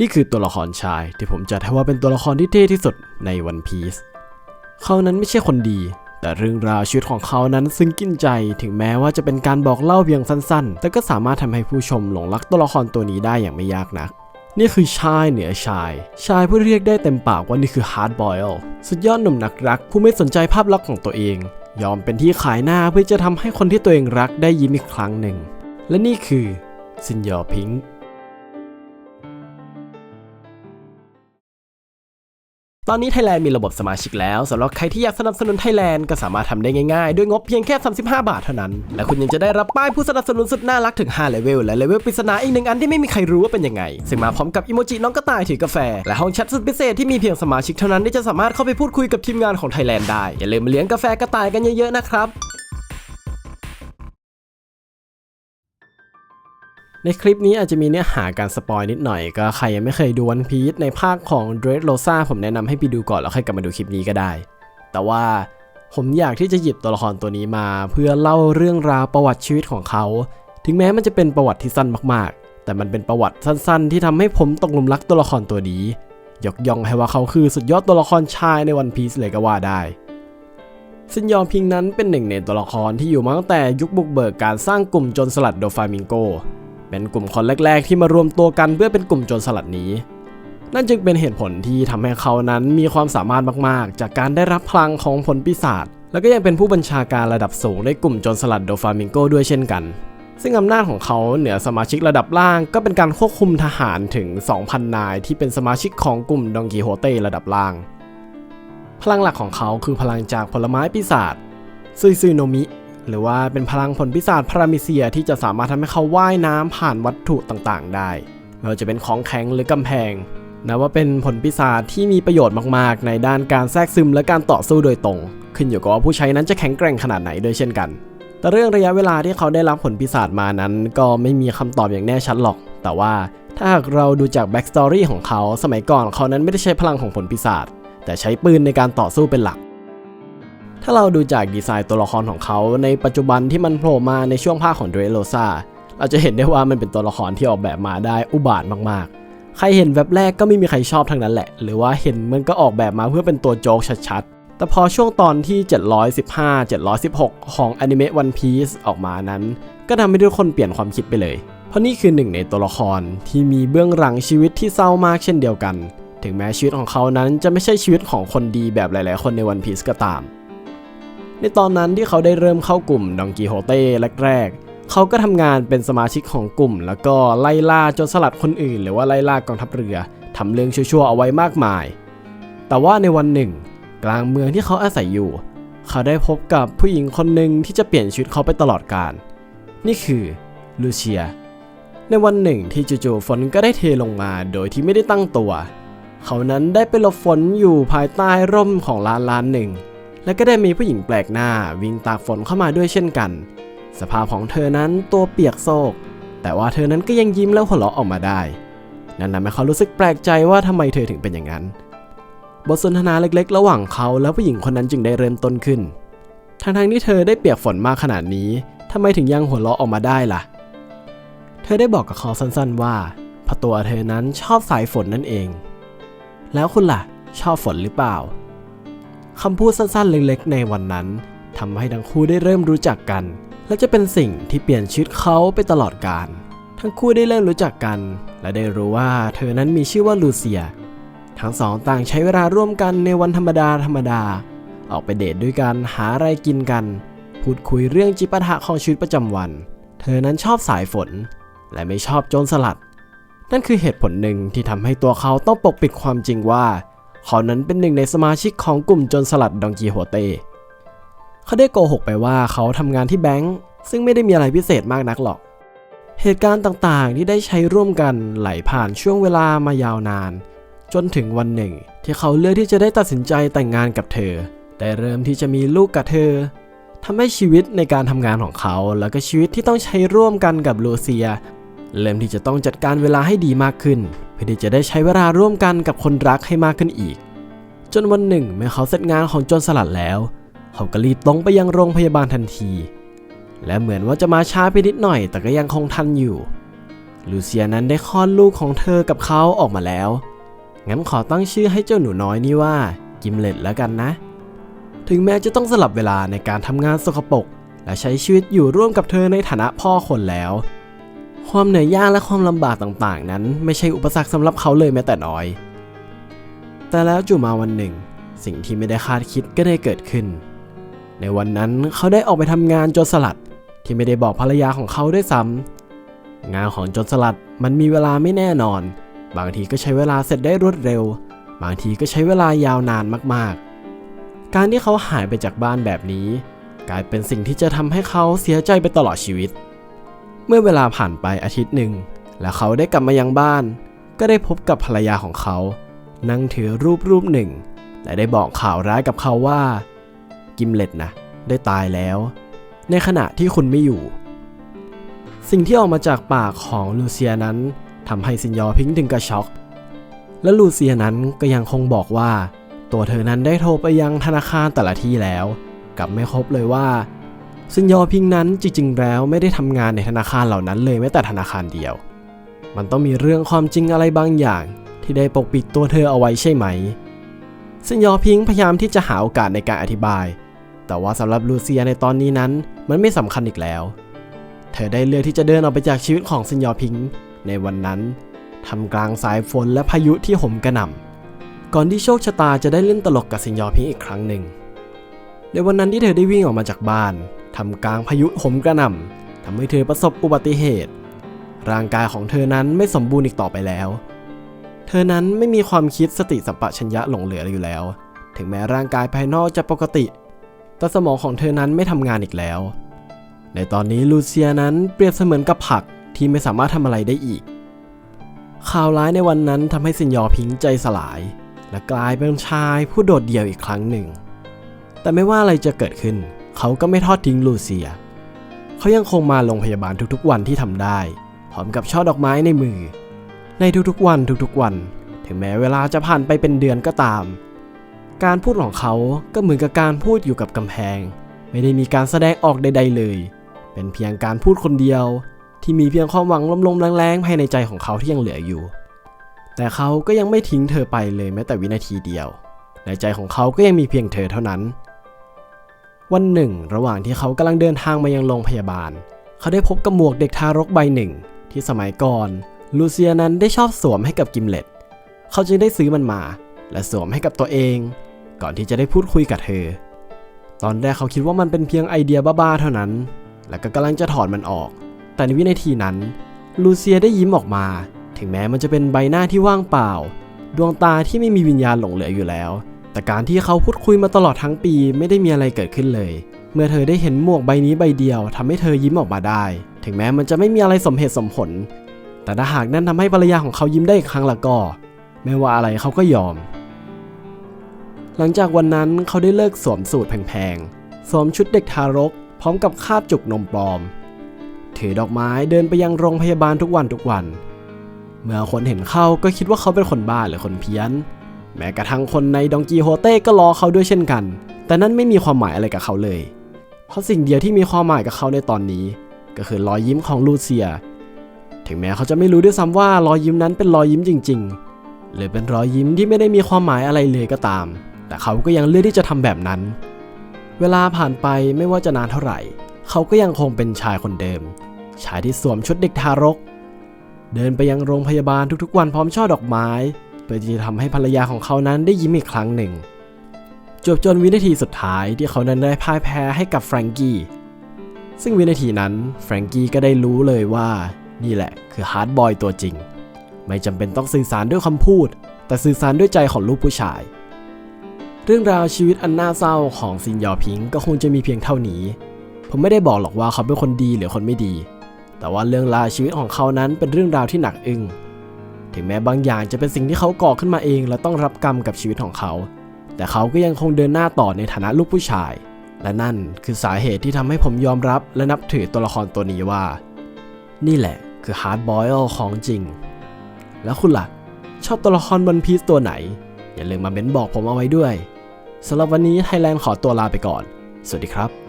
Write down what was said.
นี่คือตัวละครชายที่ผมจัดให้ว่าเป็นตัวละครที่เท่ที่สุดในวันพี e เขานั้นไม่ใช่คนดี แต่เรื่องราวชีวิตของเขานั้นซึ้งกินใจถึงแม้ว่าจะเป็นการบอกเล่าเพียงสั้นๆ แต่ก็สามารถทำให้ผู้ชมหลงรักตัวละครตัวนี้ได้อย่างไม่ยากนัก นี่คือชายเหนือชาย ชายผู้เรียกได้เต็มปากว่านี่คือฮาร์ดบอยล์สุดยอดหนุ่มนักรัก ผู้ไม่สนใจภาพลักษณ์ของตัวเอง ยอมเป็นที่ขายหน้าเพื่อจะทำให้คนที่ตัวเองรักได้ยิ้มอีกครั้งหนึ่ง และนี่คือซินยอพิงค์ ตอนนี้ไทยแลนด์มีระบบสมาชิกแล้วสำหรับใครที่อยากสนับสนุนไทยแลนด์ก็สามารถทำได้ง่ายๆ ด้วยงบเพียงแค่ 35 บาทเท่านั้น และคุณยังจะได้รับป้ายผู้สนับสนุนสุดน่ารักถึง 5 เลเวล และเลเวลปริศนาอีกหนึ่งอันที่ไม่มีใครรู้ว่าเป็นยังไง ซึ่งมาพร้อมกับอิโมจิน้องกระต่ายถือกาแฟ และห้องแชทสุดพิเศษที่มีเพียงสมาชิกเท่านั้นที่จะสามารถเข้าไปพูดคุยกับทีมงานของไทยแลนด์ได้อย่าลืมมาเลี้ยงกาแฟกระต่ายกันเยอะๆนะครับ ในคลิปนี้อาจจะมีเนื้อหาการสปอยนิดหน่อยก็ใครยังไม่เคยดูวันพี e ในภาคของ d r e d r o s a ผมแนะนำให้ไปดูก่อนแล้วค่อยกลับมาดูคลิปนี้ก็ได้ แต่ว่าผมอยากที่จะหยิบตัวละครตัวนี้มา เพื่อเล่าเรื่องราวประวัติชีวิตของเขา ถึงแม้มันจะเป็นประวัติที่สั้นมากๆ แต่มันเป็นประวัติสั้นๆ ที่ทำให้ผมตกหลุมรักตัวละครตัวนี้ยกย่องให้ว่าเขาคือสุดยอดตัวละครชายในวันพี e เลยก็ว่าได้ซินยองพิงนั้นเป็นหนึ่งในตัวละครที่อยู่มาตั้งแต่ยุคบุกเบิกการสร้างกลุ่มจนสลัดโดฟามิงโก เป็นกลุ่มคนแรก ๆ ที่มารวมตัวกันเพื่อเป็นกลุ่มโจรสลัดนี้ นั่นจึงเป็นเหตุผลที่ทำให้เขานั้นมีความสามารถมากๆ จากการได้รับพลังของผลปีศาจแล้วก็ยังเป็นผู้บัญชาการระดับสูงในกลุ่มโจรสลัดโดฟามิงโกด้วยเช่นกัน ซึ่งอำนาจของเขาเหนือสมาชิกระดับล่าง ก็เป็นการควบคุมทหารถึง 2,000 นาย ที่เป็นสมาชิกของกลุ่มดองกีโฮเต้ระดับล่าง พลังหลักของเขาคือพลังจากผลไม้ปีศาจซุยซุยโนมิ หรือว่าเป็นพลังผลพิศาจพารามิเซียที่จะสามารถทำให้เขาว่ายน้ำผ่านวัตถุต่างๆ ได้ไม่ว่าจะเป็นของแข็งหรือกำแพงนับว่าเป็นผลพิศาจที่มีประโยชน์มากๆ ในด้านการแทรกซึมและการต่อสู้โดยตรง ขึ้นอยู่กับว่าผู้ใช้นั้นจะแข็งแกร่งขนาดไหนด้วยเช่นกัน แต่เรื่องระยะเวลาที่เขาได้รับผลพิศาจมานั้นก็ไม่มีคำตอบอย่างแน่ชัดหรอก แต่ว่าถ้าหากเราดูจากแบ็กสตอรี่ของเขาสมัยก่อนเขานั้นไม่ได้ใช้พลังของผลพิศาจแต่ใช้ปืนในการต่อสู้เป็นหลัก ถ้าเราดูจากดีไซน์ตัวละครของเขาในปัจจุบันที่มันโผล่มาในช่วงภาคของเดรโ o ซาเราจะเห็นได้ว่ามันเป็นตัวละครที่ออกแบบมาได้อุบาทมากๆ ใครเห็นแบบแรกก็ไม่มีใครชอบทั้งนั้นแหละ หรือว่าเห็นมันก็ออกแบบมาเพื่อเป็นตัวโจ๊กชัดๆ แต่พอช่วงตอนที่ 715 716 ของอนิเมะ One Piece ออกมานั้น ก็ทำให้ทุกคนเปลี่ยนความคิดไปเลย เพราะนี่คือหนึ่งในตัวละครที่มีเบื้องหลังชีวิตที่เศร้ามากเช่นเดียวกัน ถึงแม้ชีวิตของเขานั้นจะไม่ใช่ชีวิตของคนดีแบบหลาย ๆ คนใน One Piece ก็ตาม ในตอนนั้นที่เขาได้เริ่มเข้ากลุ่มดองกีโฮเต้แรกๆ เขาก็ทำงานเป็นสมาชิกของกลุ่ม แล้วก็ไล่ล่าโจรสลัดคนอื่น หรือว่าไล่ล่ากองทัพเรือทำเรื่องชั่วๆเอาไว้มากมาย แต่ว่าในวันหนึ่ง กลางเมืองที่เขาอาศัยอยู่ เขาได้พบกับผู้หญิงคนหนึ่งที่จะเปลี่ยนชีวิตเขาไปตลอดกาลนี่คือลูเชีย ในวันหนึ่งที่จู่ๆฝนก็ได้เทลงมาโดยที่ไม่ได้ตั้งตัว เขานั้นได้ไปหลบฝนอยู่ภายใต้ร่มของร้านร้านหนึ่ง และก็ได้มีผู้หญิงแปลกหน้าวิ่งตากฝนเข้ามาด้วยเช่นกัน สภาพของเธอนั้นตัวเปียกโซก แต่ว่าเธอนั้นก็ยังยิ้มแล้วหัวเราะออกมาได้ นั่นทำให้เขารู้สึกแปลกใจว่าทำไมเธอถึงเป็นอย่างนั้น บทสนทนาเล็กๆ ระหว่างเขาและผู้หญิงคนนั้นจึงได้เริ่มต้นขึ้นทั้งๆที่เธอได้เปียกฝนมากขนาดนี้ทำไมถึงยังหัวเราะออกมาได้ล่ะ เธอได้บอกกับเขาสั้นๆว่าพระตัวเธอนั้นชอบสายฝนนั่นเอง แล้วคุณล่ะ ชอบฝนหรือเปล่า คำพูดสั้นๆเล็กๆ ในวันนั้นทำให้ทั้งคู่ได้เริ่มรู้จักกัน และจะเป็นสิ่งที่เปลี่ยนชีวิตเขาไปตลอดกาลทั้งคู่ได้เริ่มรู้จักกัน และได้รู้ว่าเธอนั้นมีชื่อว่าลูเซีย ทั้งสองต่างใช้เวลาร่วมกันในวันธรรมดาธรรมดา ออกไปเดทด้วยกันหาอะไรกินกัน พูดคุยเรื่องจิปาถะของชีวิตประจำวัน เธอนั้นชอบสายฝน และไม่ชอบโจรสลัด นั่นคือเหตุผลหนึ่งที่ทำให้ตัวเขาต้องปกปิดความจริงว่า เขานั้นเป็นหนึ่งในสมาชิกของกลุ่มจรสลัดดองกีโฮเต้เขาได้โกหกไปว่าเขาทำงานที่แบงก์ซึ่งไม่ได้มีอะไรพิเศษมากนักหรอก เหตุการณ์ต่างๆที่ได้ใช้ร่วมกันไหลผ่านช่วงเวลามายาวนาน จนถึงวันหนึ่ง ที่เขาเลือกที่จะได้ตัดสินใจแต่งงานกับเธอ ได้เริ่มที่จะมีลูกกับเธอทำให้ชีวิตในการทำงานของเขา แล้วก็ชีวิตที่ต้องใช้ร่วมกันกับลูเซีย เริ่มที่จะต้องจัดการเวลาให้ดีมากขึ้น พื่อที่จะได้ใช้เวลาร่วมกันกับคนรักให้มากขึ้นอีก จนวันหนึ่งเมื่อเขาเสร็จงานของโจรสลัดแล้ว เขาก็รีบตรงไปยังโรงพยาบาลทันที และเหมือนว่าจะมาช้าไปนิดหน่อย แต่ก็ยังคงทันอยู่ ลูเซียนั้นได้คลอดลูกของเธอกับเขาออกมาแล้ว งั้นขอตั้งชื่อให้เจ้าหนูน้อยนี้ว่ากิมเล็ตแล้วกันนะ ถึงแม้จะต้องสลับเวลาในการทำงานสกปรกและใช้ชีวิตอยู่ร่วมกับเธอในฐานะพ่อคนแล้ว ความเหนื่อยยากและความลำบากต่างๆ นั้น ไม่ใช่อุปสรรคสำหรับเขาเลยแม้แต่น้อย แต่แล้วจู่มาวันหนึ่ง สิ่งที่ไม่ได้คาดคิดก็ได้เกิดขึ้น ในวันนั้นเขาได้ออกไปทำงานโจรสลัดที่ไม่ได้บอกภรรยาของเขาด้วยซ้ำงานของโจรสลัดมันมีเวลาไม่แน่นอน บางทีก็ใช้เวลาเสร็จได้รวดเร็ว บางทีก็ใช้เวลายาวนานมากๆ การที่เขาหายไปจากบ้านแบบนี้ กลายเป็นสิ่งที่จะทำให้เขาเสียใจไปตลอดชีวิต เมื่อเวลาผ่านไปอาทิตย์หนึ่ง และเขาได้กลับมายังบ้าน ก็ได้พบกับภรรยาของเขา นั่งถือรูปรูปหนึ่ง และได้บอกข่าวร้ายกับเขาว่า กิมเล็ตนะได้ตายแล้ว ในขณะที่คุณไม่อยู่ สิ่งที่ออกมาจากปากของลูเซียนั้นทำให้ซินยอพิงถึงกับช็อก และลูเซียนั้นก็ยังคงบอกว่า ตัวเธอนั้นได้โทรไปยังธนาคารแต่ละที่แล้ว กับไม่ครบเลยว่า ซินยอพิงนั้นจริงๆ แล้วไม่ได้ทำงานในธนาคารเหล่านั้นเลยแม้แต่ธนาคารเดียว มันต้องมีเรื่องความจริงอะไรบางอย่าง ที่ได้ปกปิดตัวเธอเอาไว้ใช่ไหมซินยอพิงพยายามที่จะหาโอกาสในการอธิบาย แต่ว่าสำหรับลูเซียในตอนนี้นั้นมันไม่สำคัญอีกแล้ว เธอได้เลือกที่จะเดินออกไปจากชีวิตของซินยอพิงในวันนั้นทำกลางสายฝนและพายุที่ห่มกระหน่ำก่อนที่โชคชะตาจะได้เล่นตลกกับซินยอพิงอีกครั้งหนึ่งในวันนั้นที่เธอได้วิ่งออกมาจากบ้าน ทำกลางพายุหมกระหน่ำทำให้เธอประสบอุบัติเหตุ ร่างกายของเธอนั้นไม่สมบูรณ์อีกต่อไปแล้ว เธอนั้นไม่มีความคิดสติสัมปชัญญะหลงเหลืออยู่แล้ว ถึงแม้ร่างกายภายนอกจะปกติ แต่สมองของเธอนั้นไม่ทำงานอีกแล้ว ในตอนนี้ลูเซียนั้นเปรียบเสมือนกับผักที่ไม่สามารถทำอะไรได้อีก ข่าวร้ายในวันนั้นทำให้ซินยอพิงใจสลาย และกลายเป็นชายผู้โดดเดี่ยวอีกครั้งหนึ่ง แต่ไม่ว่าอะไรจะเกิดขึ้น เขาก็ไม่ทอดทิ้งลูเซีย เขายังคงมาโรงพยาบาลทุกๆวันที่ทำได้ พร้อมกับช่อดอกไม้ในมือ ในทุกๆวันทุกๆวัน ถึงแม้เวลาจะผ่านไปเป็นเดือนก็ตาม การพูดของเขาก็เหมือนกับการพูดอยู่กับกำแพง ไม่ได้มีการแสดงออกใด ๆ เลย เป็นเพียงการพูดคนเดียว ที่มีเพียงความหวังลมๆแรงๆภายในใจของเขาที่ยังเหลืออยู่ แต่เขาก็ยังไม่ทิ้งเธอไปเลยแม้แต่วินาทีเดียว ในใจของเขาก็ยังมีเพียงเธอเท่านั้น วันหนึ่ง ระหว่างที่เขากำลังเดินทางมายังโรงพยาบาล เขาได้พบกับหมวกเด็กทารกใบหนึ่ง ที่สมัยก่อนลูเซียนั้นได้ชอบสวมให้กับกิมเล็ต เขาจึงได้ซื้อมันมา และสวมให้กับตัวเอง ก่อนที่จะได้พูดคุยกับเธอ ตอนแรกเขาคิดว่ามันเป็นเพียงไอเดียบ้าๆเท่านั้น และก็กำลังจะถอดมันออก แต่ในวินาทีนั้น ลูเซียได้ยิ้มออกมา ถึงแม้มันจะเป็นใบหน้าที่ว่างเปล่า ดวงตาที่ไม่มีวิญญาณหลงเหลืออยู่แล้ว แต่การที่เขาพูดคุยมาตลอดทั้งปีไม่ได้มีอะไรเกิดขึ้นเลย เมื่อเธอได้เห็นหมวกใบนี้ใบเดียวทำให้เธอยิ้มออกมาได้ ถึงแม้มันจะไม่มีอะไรสมเหตุสมผล แต่ถ้าหากนั่นทำให้ภรรยาของเขายิ้มได้อีกครั้งละก็ ไม่ว่าอะไรเขาก็ยอม หลังจากวันนั้นเขาได้เลิกสวมสูทแพงๆ สวมชุดเด็กทารก พร้อมกับคาบจุกนมปลอม ถือดอกไม้เดินไปยังโรงพยาบาลทุกวันทุกวัน เมื่อคนเห็นเขาก็คิดว่าเขาเป็นคนบ้าหรือคนเพี้ยน แม้กระทั่งคนในดองกีโฮเต้ก็ล้อเขาด้วยเช่นกัน แต่นั่นไม่มีความหมายอะไรกับเขาเลย เพราะสิ่งเดียวที่มีความหมายกับเขาในตอนนี้ ก็คือรอยยิ้มของลูเซีย ถึงแม้เขาจะไม่รู้ด้วยซ้ำว่ารอยยิ้มนั้นเป็นรอยยิ้มจริง ๆ หรือเป็นรอยยิ้มที่ไม่ได้มีความหมายอะไรเลยก็ตาม แต่เขาก็ยังเลือกที่จะทำแบบนั้น เวลาผ่านไปไม่ว่าจะนานเท่าไหร่ เขาก็ยังคงเป็นชายคนเดิม ชายที่สวมชุดเด็กทารก เดินไปยังโรงพยาบาลทุกๆ วันพร้อมช่อดอกไม้ พื่อที่จะทำให้ภรรยาของเขานั้นได้ยิ้มอีกครั้งหนึ่งจบจนวินาทีสุดท้ายที่เขานั้นได้พ่ายแพ้ให้กับแฟรงกี้ซึ่งวินาทีนั้นแฟรงกี้ก็ได้รู้เลยว่านี่แหละคือฮาร์ดบอยตัวจริง ไม่จำเป็นต้องสื่อสารด้วยคำพูด แต่สื่อสารด้วยใจของลูกผู้ชาย เรื่องราวชีวิตอันน่าเศร้าของซินยอพิงก็คงจะมีเพียงเท่านี้ ผมไม่ได้บอกหรอกว่าเขาเป็นคนดีหรือคนไม่ดี แต่ว่าเรื่องราวชีวิตของเขานั้นเป็นเรื่องราวที่หนักอึ้ง ถึงแม้บางอย่างจะเป็นสิ่งที่เขาก่อขึ้นมาเอง และต้องรับกรรมกับชีวิตของเขา แต่เขาก็ยังคงเดินหน้าต่อในฐานะลูกผู้ชาย และนั่นคือสาเหตุที่ทำให้ผมยอมรับและนับถือตัวละครตัวนี้ว่า นี่แหละคือฮาร์ดบอยล์ของจริง แล้วคุณล่ะ ชอบตัวละครวันพีซตัวไหน อย่าลืมมาเม้นบอกผมเอาไว้ด้วยสำหรับวันนี้ไทยแลนด์ขอตัวลาไปก่อน สวัสดีครับ